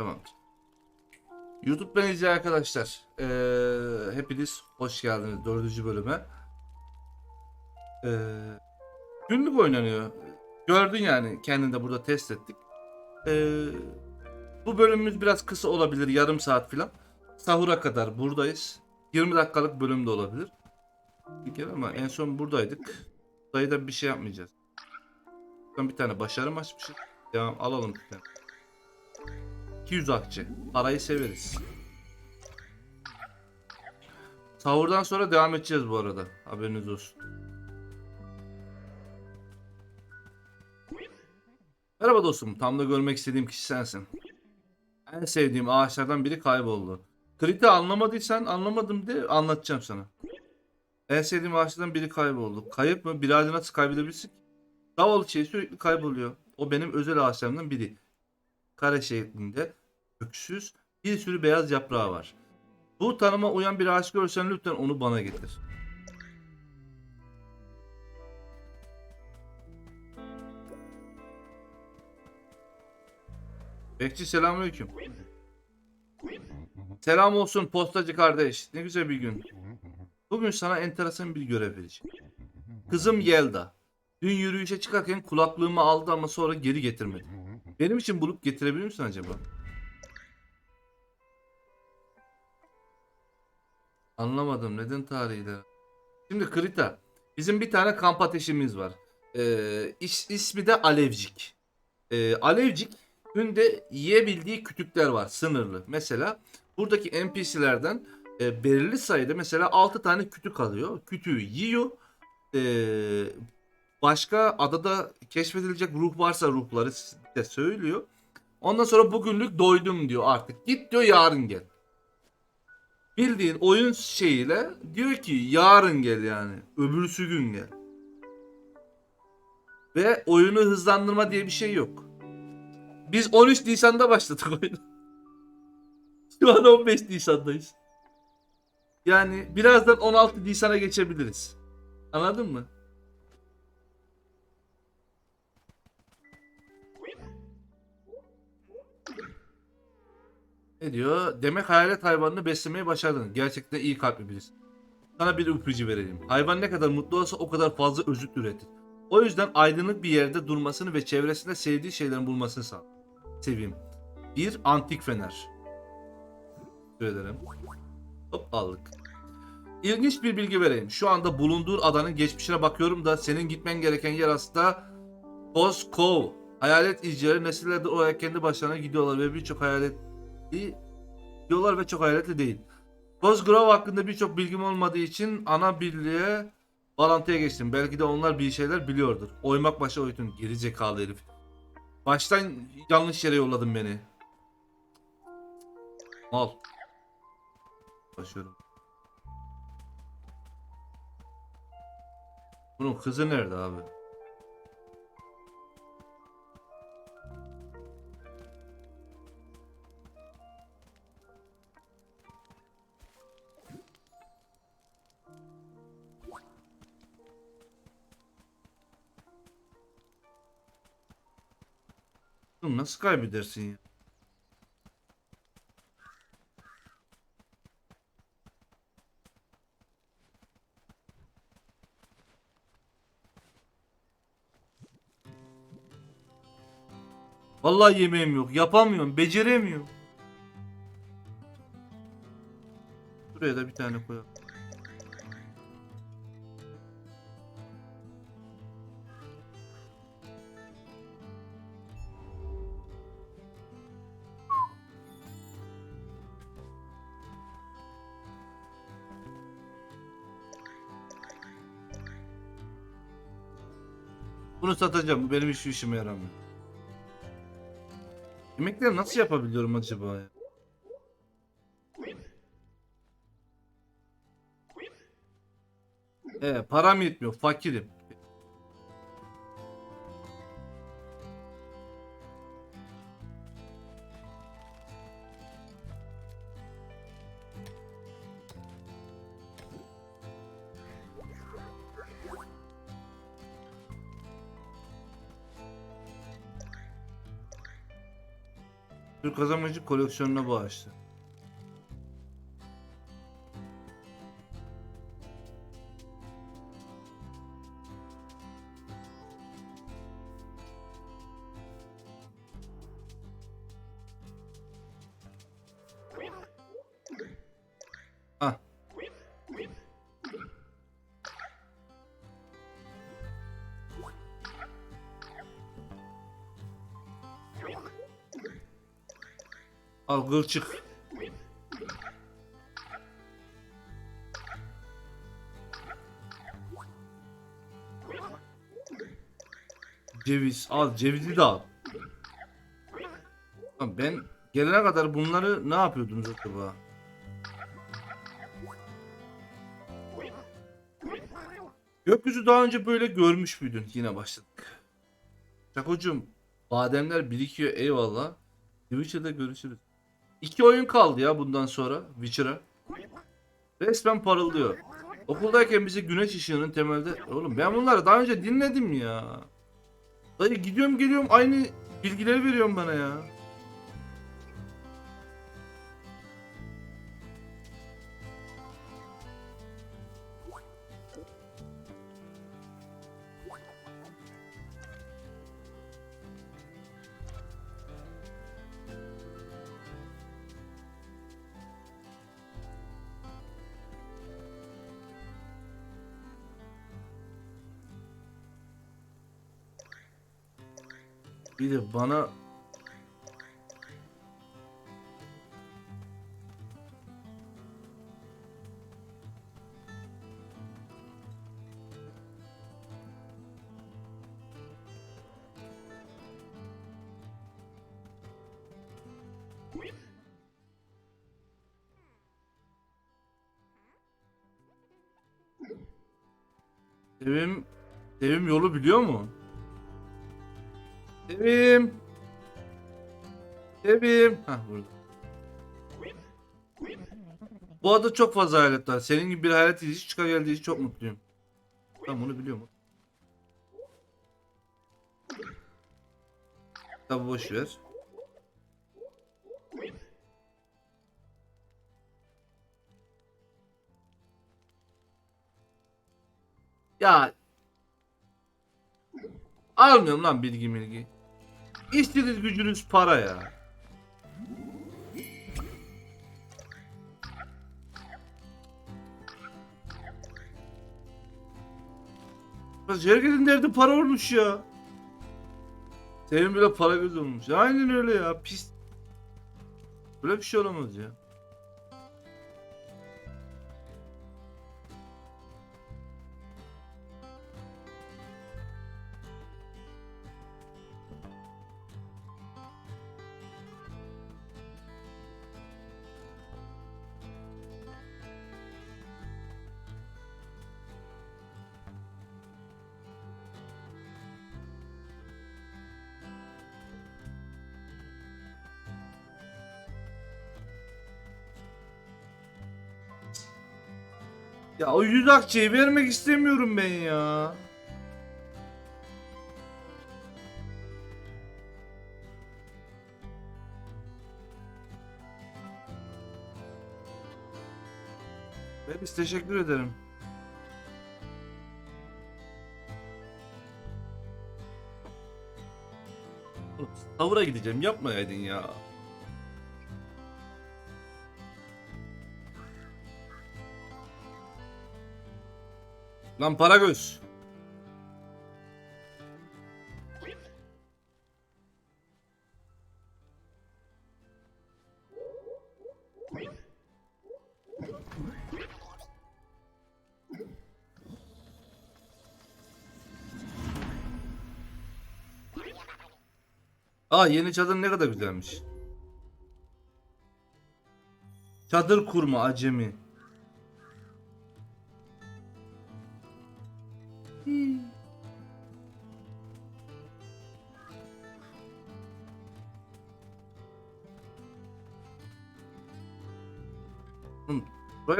Tamamdır. YouTube beni izleyen arkadaşlar. Ee, hepiniz hoş geldiniz dördüncü bölüme. Ee, günlük oynanıyor. Gördün yani kendini de burada test ettik. Ee, bu bölümümüz biraz kısa olabilir yarım saat falan. Sahura kadar buradayız. 20 dakikalık bölüm de olabilir. Bir kere ama en son buradaydık. Dayıda bir şey yapmayacağız. Son bir tane başarım açmışız. Devam alalım bir tane. 200 akçe. Parayı severiz. Sahurdan sonra devam edeceğiz bu arada. Haberiniz olsun. Merhaba dostum. Tam da görmek istediğim kişi sensin. En sevdiğim ağaçlardan biri kayboldu. Kriti anlamadıysan anlamadım de anlatacağım sana. En sevdiğim ağaçlardan biri kayboldu. Kayıp mı? Bir ağacı nasıl kaybedebilirsin ki? Zavallı şey sürekli kayboluyor. O benim özel ağaçlarımdan biri. Kare şeklinde, öksüz, bir sürü beyaz yaprağı var. Bu tanıma uyan bir ağaç görsen lütfen onu bana getir. Bekçi selamünaleyküm. Selam olsun postacı kardeş. Ne güzel bir gün. Bugün sana enteresan bir görev vereceğim. Kızım Yelda. Dün yürüyüşe çıkarken kulaklığımı aldı ama sonra geri getirmedi. Benim için bulup getirebilir misin acaba? Anlamadım. Neden tarihiyle? Şimdi Krita. Bizim bir tane kamp ateşimiz var. Ee, is- ismi de Alevcik. Ee, Alevcik günde yiyebildiği kütükler var sınırlı. Mesela buradaki NPC'lerden e, belirli sayıda mesela 6 tane kütük alıyor. Kütüğü yiyor. Ee, başka adada keşfedilecek ruh varsa ruhları de söylüyor. Ondan sonra bugünlük doydum diyor artık. Git diyor yarın gel. Bildiğin oyun şeyiyle diyor ki yarın gel yani. Öbürsü gün gel. Ve oyunu hızlandırma diye bir şey yok. Biz 13 Nisan'da başladık oyunu. Şu an 15 Nisan'dayız. Yani birazdan 16 Nisan'a geçebiliriz. Anladın mı? Ne diyor? Demek hayalet hayvanını beslemeyi başardın. Gerçekten iyi kalpli birisin. Sana bir ipucu vereyim. Hayvan ne kadar mutlu olsa o kadar fazla özüt üretir. O yüzden aydınlık bir yerde durmasını ve çevresinde sevdiği şeylerin bulmasını sağ. Seveyim. Bir antik fener. Ederim. Hop aldık. İlginç bir bilgi vereyim. Şu anda bulunduğun adanın geçmişine bakıyorum da senin gitmen gereken yer aslında Koskov. Hayalet izcileri nesillerdir oraya kendi başlarına gidiyorlar ve birçok hayalet gidiyorlar ve çok hayaletli değil. Cosgrove hakkında birçok bilgim olmadığı için ana birliğe bağlantıya geçtim. Belki de onlar bir şeyler biliyordur. Oymak başa oytun. Geri zekalı herif. Baştan yanlış yere yolladın beni. Al. Başlıyorum. Bunun kızı nerede abi? Oğlum nasıl kaybedersin ya? Vallahi yemeğim yok. Yapamıyorum. Beceremiyorum. Buraya da bir tane koyalım. Bunu satacağım. Bu benim hiçbir işime yaramıyor. Yemekleri nasıl yapabiliyorum acaba ya? Ee, param yetmiyor. Fakirim. Türk kazanmacı koleksiyonuna bağışlı. Al gılçık. Ceviz al cevizi de al. Ben gelene kadar bunları ne yapıyordunuz acaba? Gökyüzü daha önce böyle görmüş müydün? Yine başladık. Çakocuğum bademler birikiyor eyvallah. Twitch'te görüşürüz. İki oyun kaldı ya bundan sonra Witcher'a. Resmen parıldıyor. Okuldayken bize güneş ışığının temelde... Oğlum ben bunları daha önce dinledim ya. Dayı gidiyorum geliyorum aynı bilgileri veriyorum bana ya. Bir de bana Sevim Sevim yolu biliyor mu? Sevim. Hah burada. Bu adada çok fazla hayalet var. Senin gibi bir hayalet izci çıkar geldiği için çok mutluyum. Ben bunu biliyorum. Tabi boş ver. Ya Almıyorum lan bilgi milgi. İstediğiniz gücünüz para ya. Herkesin derdi para olmuş ya. Senin bile para göz olmuş. Aynen öyle ya pis. Böyle bir şey olamaz ya. O yüz akçeyi vermek istemiyorum ben ya. Bebiş teşekkür ederim. Tavura gideceğim yapmayaydın ya. Lan para göz. Aa yeni çadır ne kadar güzelmiş. Çadır kurma acemi.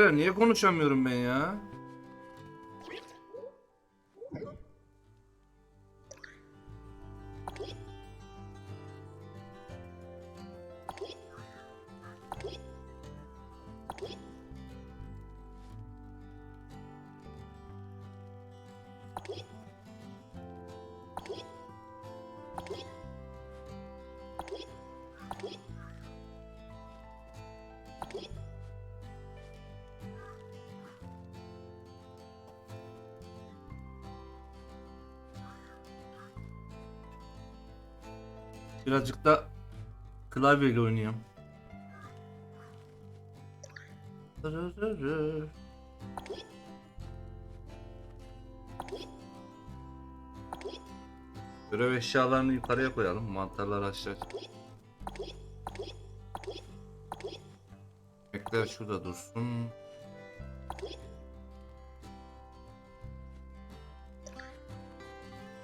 Birader niye konuşamıyorum ben ya? Yeah. Birazcık da klavyeyle oynayayım. Görev eşyalarını yukarıya koyalım. Mantarlar aşağı. Ekler şurada dursun.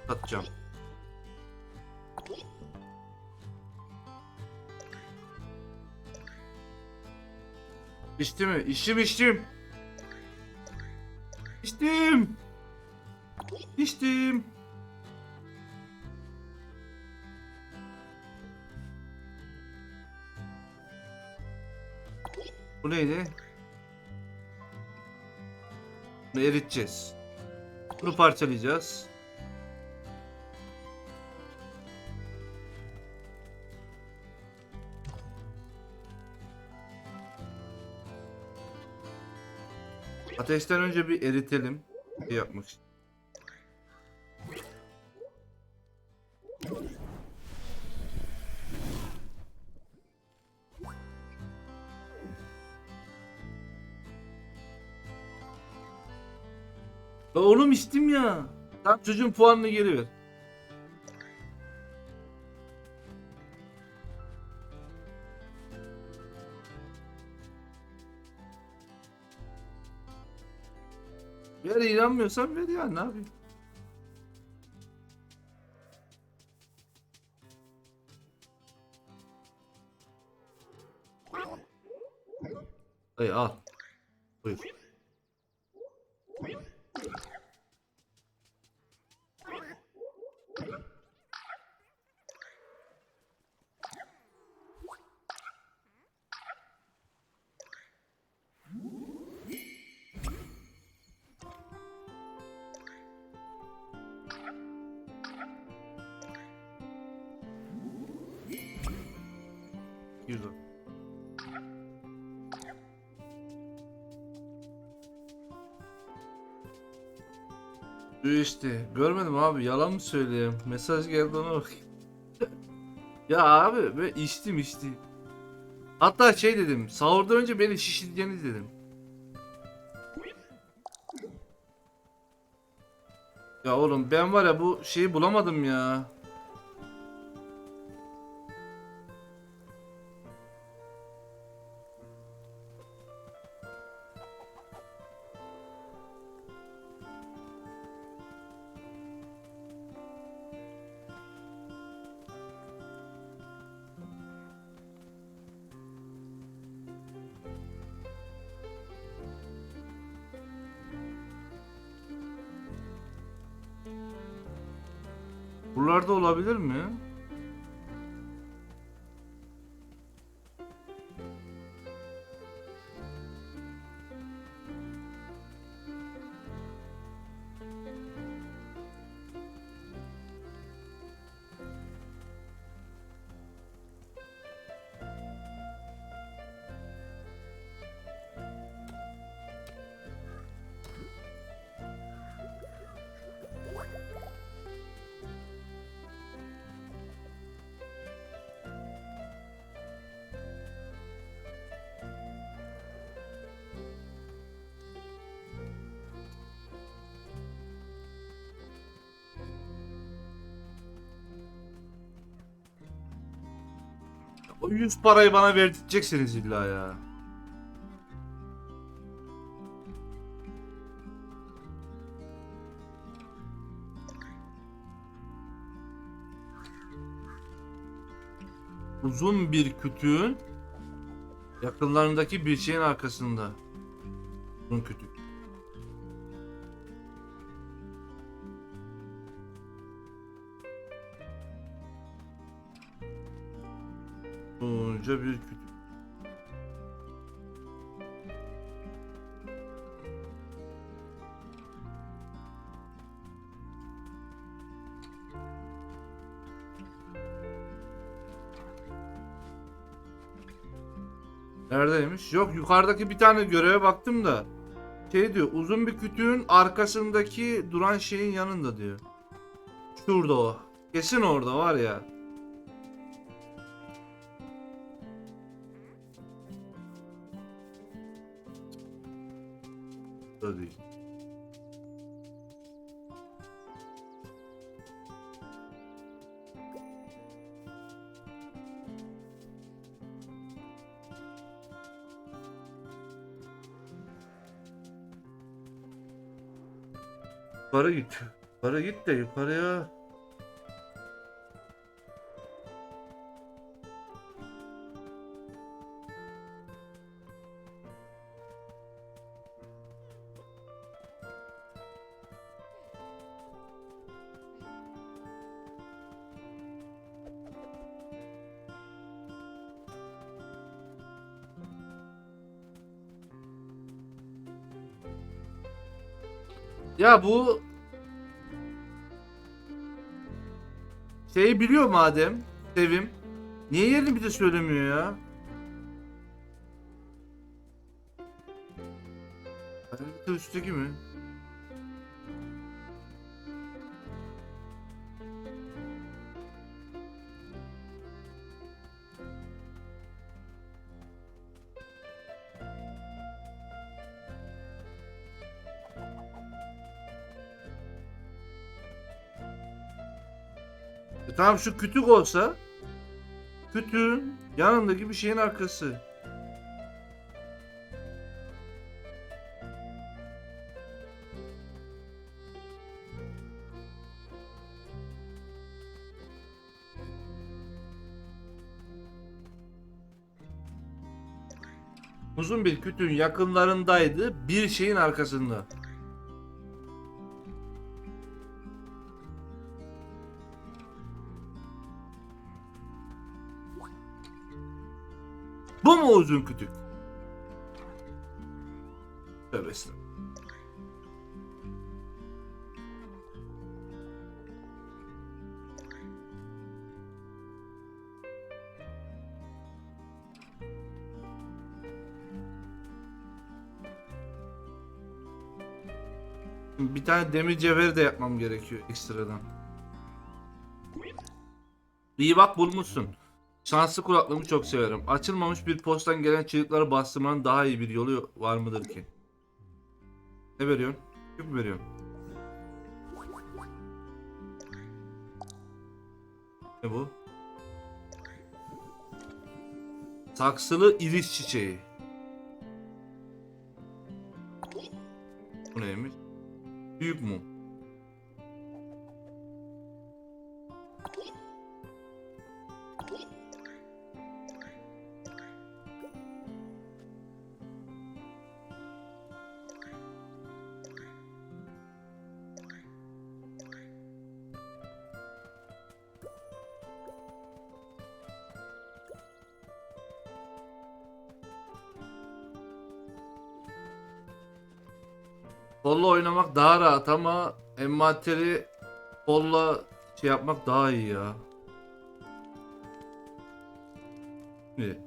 Atacağım. İçti mi? İçtim içtim. İçtim. İçtim. Bu neydi? Bunu eriteceğiz. Bunu parçalayacağız. Ateşten önce bir eritelim. Şey yapmak için. Oğlum içtim ya. Tamam çocuğun puanını geri ver. Ver inanmıyorsan ver ya ne yapayım. Dayı al. Buyur. İşte. Görmedim abi. Yalan mı söyleyeyim? Mesaj geldi ona bak. ya abi ben içtim içtim. Hatta şey dedim. Sahurdan önce beni şişireceğiniz dedim. Ya oğlum ben var ya bu şeyi bulamadım ya. O 100 parayı bana verdireceksiniz illa ya. Uzun bir kütüğün yakınlarındaki bir şeyin arkasında. Uzun kütük. Uzunca bir kütük. Neredeymiş? Yok yukarıdaki bir tane göreve baktım da. Şey diyor uzun bir kütüğün arkasındaki duran şeyin yanında diyor. Şurada o. Kesin orada var ya. Da değil. Yukarı git. Yukarı git de yukarıya. Ya bu şeyi biliyor madem Sevim. Niye yerini bize söylemiyor ya? Üstteki mi? Tamam şu kütük olsa kütüğün yanındaki bir şeyin arkası. Uzun bir kütüğün yakınlarındaydı, bir şeyin arkasında. Bu mu uzun kütük? Tövbe. Bir tane demir cevheri de yapmam gerekiyor ekstradan. İyi bak bulmuşsun. Şanslı kulaklığımı çok severim. Açılmamış bir postan gelen çığlıkları bastırmanın daha iyi bir yolu var mıdır ki? Ne veriyorsun? Küp mü veriyorsun? Ne bu? Saksılı iris çiçeği. Bu neymiş? Büyük mum. Kolla oynamak daha rahat ama envanteri kolla şey yapmak daha iyi ya. Şimdi,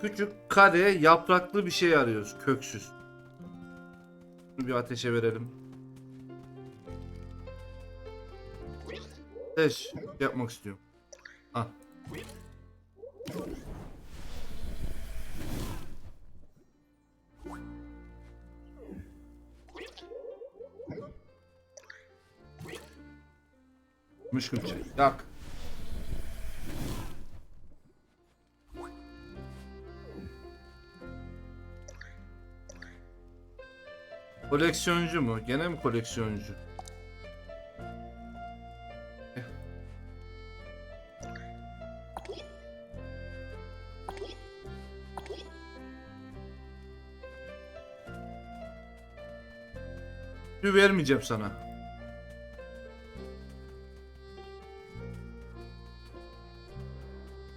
Küçük kare yapraklı bir şey arıyoruz. Köksüz. Bunu bir ateşe verelim. Ateş yapmak istiyorum. Ah. Müşkül şey. Yak. Koleksiyoncu mu? Gene mi koleksiyoncu? Vermeyeceğim sana.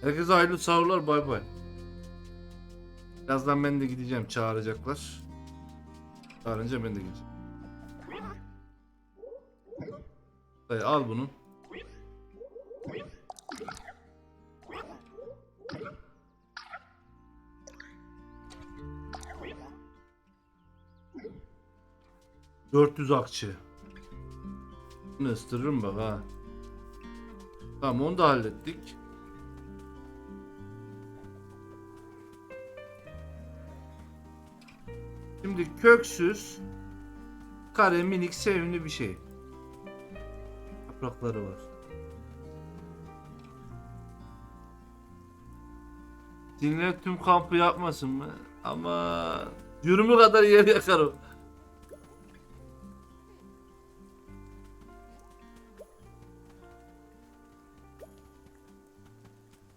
Herkese hayırlı sahurlar bay bay. Birazdan ben de gideceğim çağıracaklar. Çağırınca ben de gideceğim. Dayı al bunu. ...400 akçe. Bunu ıstırırım bak ha. Tamam onu da hallettik. Şimdi köksüz Kare minik sevimli bir şey. Yaprakları var. Dinle tüm kampı yapmasın mı? Ama yürümü kadar yer yakar o.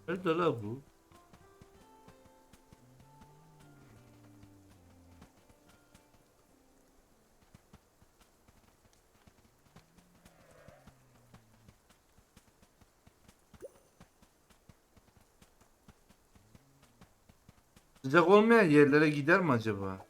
Nerede la bu? Sıcak olmayan yerlere gider mi acaba?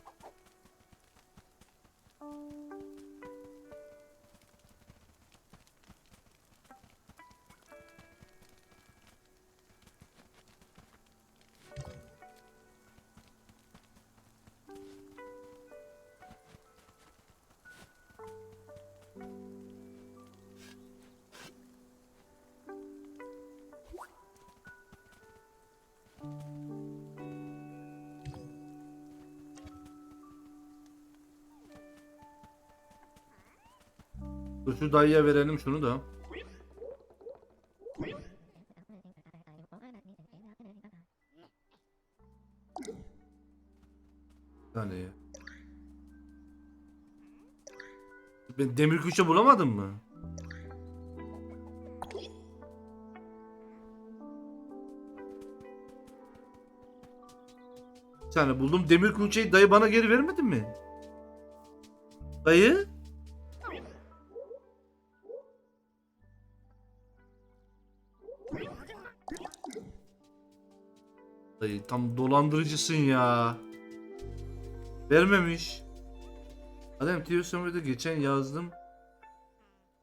Dur şu dayıya verelim şunu da. Bir. Ben demir külçe bulamadım mı? Bir saniye buldum demir külçeyi dayı bana geri vermedi mi? Dayı? Dayı tam dolandırıcısın ya. Vermemiş. Adem Tiyosom'da geçen yazdım.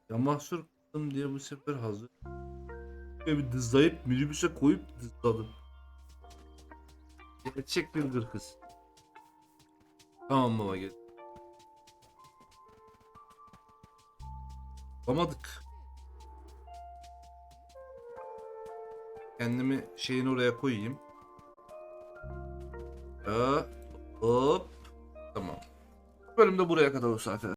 Ya mahsur kaldım diye bu sefer hazır. Böyle bir dızlayıp minibüse koyup dızladım. Gerçek bir kız. Tamam baba gel. Yapamadık. Kendimi şeyin oraya koyayım. Hop. Tamam. Bu bölümde buraya kadar olsun arkadaşlar.